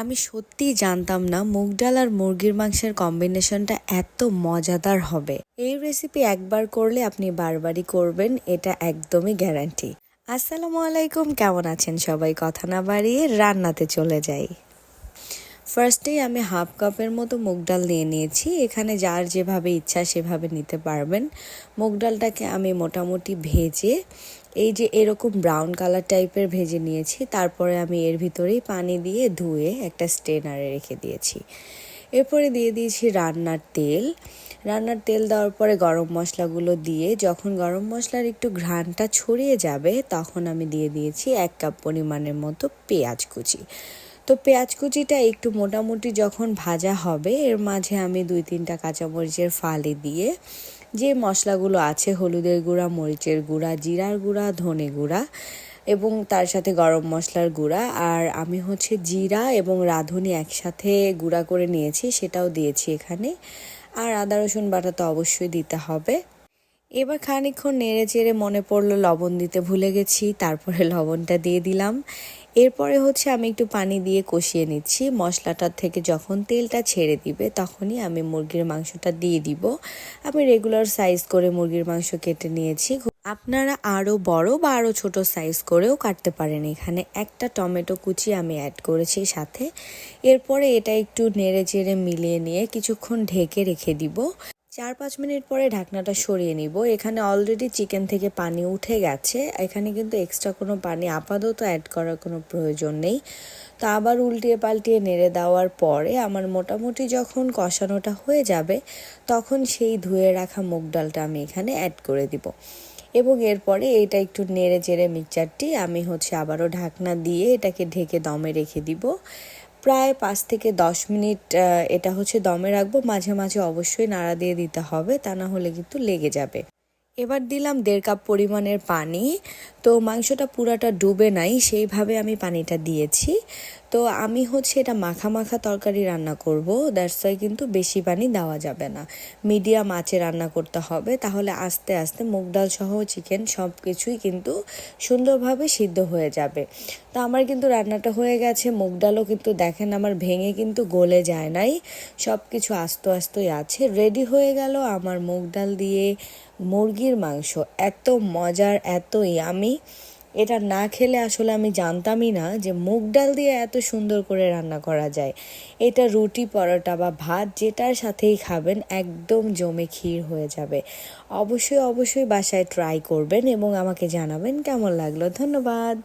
আমি সত্যিই জানতাম না মুগ ডাল আর মুরগির মাংসের কম্বিনেশনটা এত মজাদার হবে। এই রেসিপি একবার করলে আপনি বারবারই করবেন, এটা একদমই গ্যারান্টি আসসালামু আলাইকুম, কেমন আছেন সবাই? কথা না বাড়িয়ে রান্নাতে চলে যাই। ফার্স্টেই আমি হাফ কাপের মতো মুগ ডাল নিয়ে নিয়েছি। এখানে যার যেভাবে ইচ্ছা সেভাবে নিতে পারবেন। মুগ ডালটাকে আমি মোটামুটি ভেজে এই যে এরকম ব্রাউন কালার টাইপের ভেজে নিয়েছি, তারপরে আমি এর ভিতরেই পানি দিয়ে ধুয়ে একটা স্টেনারে রেখে দিয়েছি। এরপরে দিয়ে দিয়েছি রান্নার তেল। রান্নার তেল দেওয়ার পরে গরম মশলাগুলো দিয়ে যখন গরম মশলার একটু ঘ্রাণটা ছড়িয়ে যাবে, তখন আমি দিয়ে দিয়েছি এক কাপ পরিমাণের মতো পেঁয়াজ কুচি। তো পেঁয়াজ কুচিটা একটু মোটামুটি যখন ভাজা হবে, এর মাঝে আমি দুই তিনটা কাঁচামরিচের ফালি দিয়ে যে মশলাগুলো আছে, হলুদের গুঁড়া, মরিচের গুঁড়া, জিরার গুঁড়া, ধনে গুঁড়া এবং তার সাথে গরম মশলার গুঁড়া। আর আমি হচ্ছে জিরা এবং রাঁধুনি একসাথে গুঁড়া করে নিয়েছি, সেটাও দিয়েছি এখানে। আর আদা, রসুন বাটা তো অবশ্যই দিতে হবে। এবার খানিকক্ষণ নেড়ে চেড়ে মনে পড়ল লবণ দিতে ভুলে গেছি, তারপরে লবণটা দিয়ে দিলাম। এরপরে হচ্ছে আমি একটু পানি দিয়ে কষিয়ে নিচ্ছি। মশলাটার থেকে যখন তেলটা ছেড়ে দিবে, তখনই আমি মুরগির মাংসটা দিয়ে দিব। আমি রেগুলার সাইজ করে মুরগির মাংস কেটে নিয়েছি। আপনারা আরও বড় বা আরও ছোটো সাইজ করেও কাটতে পারেন। এখানে একটা টমেটো কুচি আমি অ্যাড করেছি সাথে। এরপরে এটা একটু নেড়ে চেড়ে মিলিয়ে নিয়ে কিছুক্ষণ ঢেকে রেখে দিব। চার পাঁচ মিনিট পরে ঢাকনাটা সরিয়ে নিব। এখানে অলরেডি চিকেন থেকে পানি উঠে গেছে। এখানে কিন্তু এক্সট্রা কোনো পানি আপাতত অ্যাড করার কোনো প্রয়োজন নেই। তো আবার উল্টিয়ে পাল্টিয়ে নেড়ে দেওয়ার পরে আমার মোটামুটি যখন কষানোটা হয়ে যাবে, তখন সেই ধুয়ে রাখা মুগ ডালটা আমি এখানে অ্যাড করে দিব। এবং এরপরে এইটা একটু নেড়ে চেড়ে মিক্সচারটি আমি হচ্ছে আবারও ঢাকনা দিয়ে এটাকে ঢেকে দমে রেখে দিব। প্রায় পাঁচ থেকে দশ মিনিট এটা হচ্ছে দমে রাখব। মাঝে মাঝে অবশ্যই নাড়া দিয়ে দিতে হবে, তা না হলে কিন্তু লেগে যাবে। এবার দিলাম দেড় কাপ পরিমাণের পানি। তো মাংসটা পুরাটা ডুবে নাই, সেইভাবে আমি পানিটা দিয়েছি। তো আমি হচ্ছে এটা মাখা মাখা তরকারি রান্না করব। দ্যাটস ওয়াই কিন্তু বেশি পানি দেওয়া যাবে না। মিডিয়াম আঁচে রান্না করতে হবে। তাহলে আস্তে আস্তে মুগ ডাল সহ চিকেন সব কিছুই কিন্তু সুন্দরভাবে সিদ্ধ হয়ে যাবে। তো আমার কিন্তু রান্নাটা হয়ে গেছে। মুগ ডালও কিন্তু দেখেন আমার ভেঙে কিন্তু গলে যায় নাই। সব কিছু আস্ত আস্তই আছে। রেডি হয়ে গেল আমার মুগ ডাল দিয়ে মুরগির মাংস। এত মজার এত ইয়ামি এটা না খেলে আসলে আমি জানতামই না যে মুগ ডাল দিয়ে এত সুন্দর করে রান্না করা যায়। এটা রুটি পরোটা বা ভাত যেটার সাথেই খাবেন একদম জমে ক্ষীর হয়ে যাবে। অবশ্যই অবশ্যই বাসায় ট্রাই করবেন এবং আমাকে জানাবেন কেমন লাগল। ধন্যবাদ।